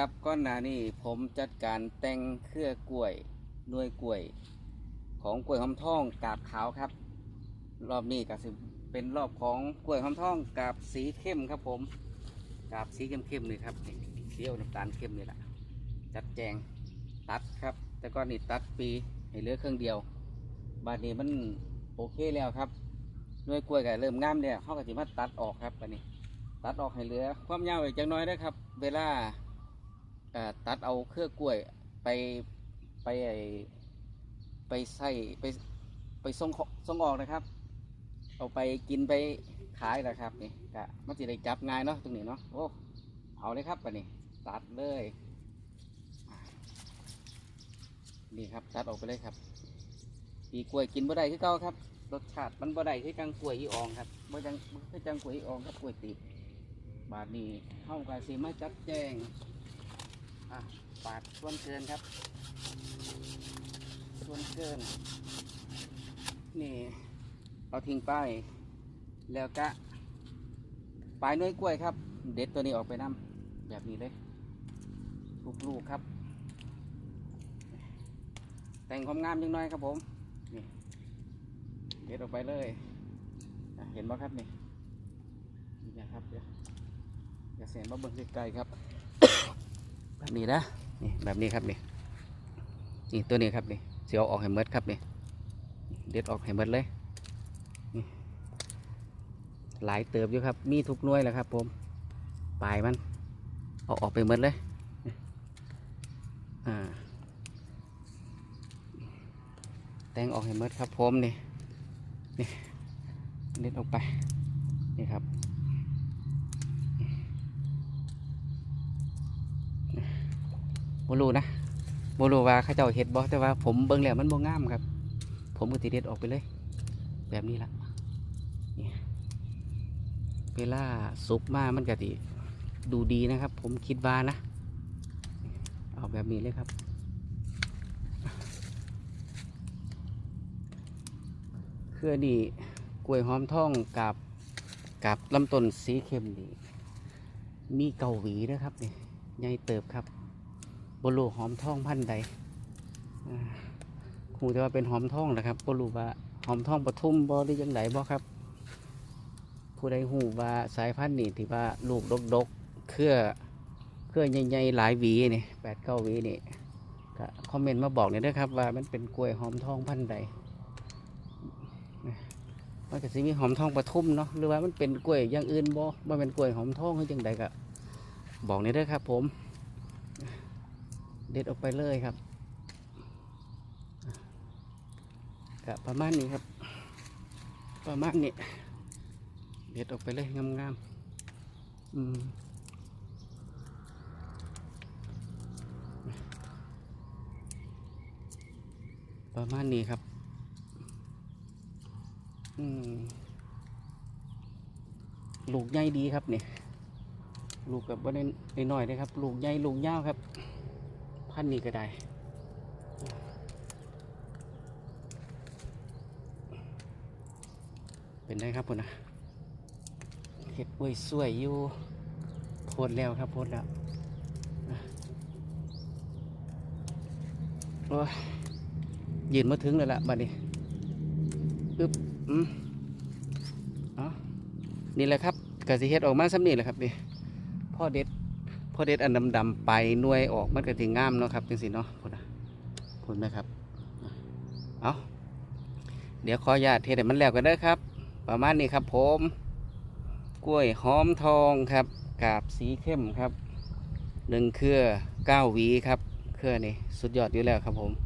ครับก้อนหนานี่ผมจัดการแต่งเครือกล้วยหน่วยกล้วย ของกล้วยหอมทองกาบขาวครับ รอบนี้ก็สิเป็นรอบของกล้วยหอมทองกาบสีเข้มครับ ผมกาบสีเข้มๆเลยครับเขียวน้ำตาลเข้มนี่แหละจัดแจงตัดครับ แต่ก้อนนี่ตัดปีให้เหลือเครื่องเดียว บาดนี้มันโอเคแล้วครับหน่วยกล้วยก็เริ่มงามแล้วเขาก็สิมาตัดออกครับบาดนี้ ตัดออกให้เหลือความยาวอีกจังน้อยนะครับ เวลาเอ่อ ตัดเอาเครือกล้วยไปไปไอไปใส่ไปไปส่งขส่งออกนะครับ เอาไปกินไปขายนะครับนี่กะมันจะได้จับง่ายเนาะตรงนี้เนาะโอ้เอาเลยครับปันนี้ตัดเลยนี่ครับตัดออกไปเลยครับปีกล้วยกินบ่ได้คือเก่าครับรสชาติมันบ่ได้คือจังกล้วยอีอองครับบ่จังบ่คือจังกล้วยอีอองครับกล้วยตีบบาทนี้เข้ากับสีมาจัดแจง อะปาดส่วนเกินครับ ส่วนเกิน นี่เอาทิ้งไป แล้วก็ปลายน้อยกล้วยครับ เด็ดตัวนี้ออกไปน้ำแบบนี้เลยลูกๆครับ แต่งความงามยังน้อยครับผม นี่ เด็ดออกไปเลย เห็นไหมครับนี่นี่นะครับเดี๋ยวอย่าเสียงมาเบิ่งไกลๆครับ แบบนี้นะนี่แบบนี้ครับนี่นี่ตัวนี้ครับนี่เสียวออกให้หมดครับนี่เด็ดออกให้หมดเลยหลายเติบอยู่ครับ มีทุกน่วยแหละครับผมปลายมันเอาออกไปหมดเลยอ่าแตงออกให้หมดครับผมนี่นี่เด็ดออกไปนี่ครับ บ่รู้นะบ่รู้ว่าเขาเจ้าเฮ็ดบ่แต่ว่าผมเบิ่งแล้วมันบ่งามครับ ผมก็สิเด็ดออกไปเลย แบบนี้ละนี่เวลาสุกมามันก็สิดูดีนะครับ ผมคิดว่านะเอาแบบนี้เลยครับเคืออันนี่กล้วยหอมทองกับกับลำต้นสีเข้มนี่มีเกาหวีนะครับนี่ใหญ่เติบครับ บรูหอมทองพันธุ์ใดคงจะว่าเป็นหอมทองนะครับบรูว่าหอมทองปทุมบ่หรือยังไงบ่ครับ ผู้ใดหูว่าสายพันธุ์นี่ที่ว่าลูกดกดกเครือเครือใหญ่ๆหลายหวีนี่แปดเก้าหวีนี่ก็คอมเมนต์มาบอกหน่อยเด้วยครับ ว่ามันเป็นกล้วยหอมทองพันธุ์ใดมันก็สิมีหอมทองปทุมเนาะหรือว่ามันเป็นกล้วยอย่างอื่นบ่ว่าเป็นกล้วยหอมทองหรือยังไงก็บอกหน่อยเด้ครับ ผม เด็ดออกไปเลยครับกะประมาณนี้ครับ ประมาณนี้เด็ดออกไปเลยงามๆอืมประมาณนี้ครับ อืม ลูกใหญ่ดีครับเนี่ย ลูกกับว่าได้น้อยๆนะครับ ลูกใหญ่ลูกยาวครับ พันนี้ก็ได้เป็นได้ครับพุ่นนะเห็ดอ้วยสวยอยู่โพดแล้วครับโพดแล้วโอ้ยยืนมาถึงแล้วล่ะบัดนี้อึ๊บอืมอ๋อนี่แหละครับกระสิเฮ็ดออกมาซ้ำนี่แหละครับนี่พ่อเด็ด พอเด็ดอันดำๆไปน่วยออกมันก็ถึงงามเนาะครับจังสิเนาะพุ่นนะพุ่นนะครับเอาเดี๋ยวขออนุญาตเทให้มันแล้วกันเด้อครับ ประมาณนี้ครับผมกล้วยหอมทองครับกาบสีเข้มครับหนึ่งเครือเก้าวีครับ เครือนี่สุดยอดอยู่แล้วครับผม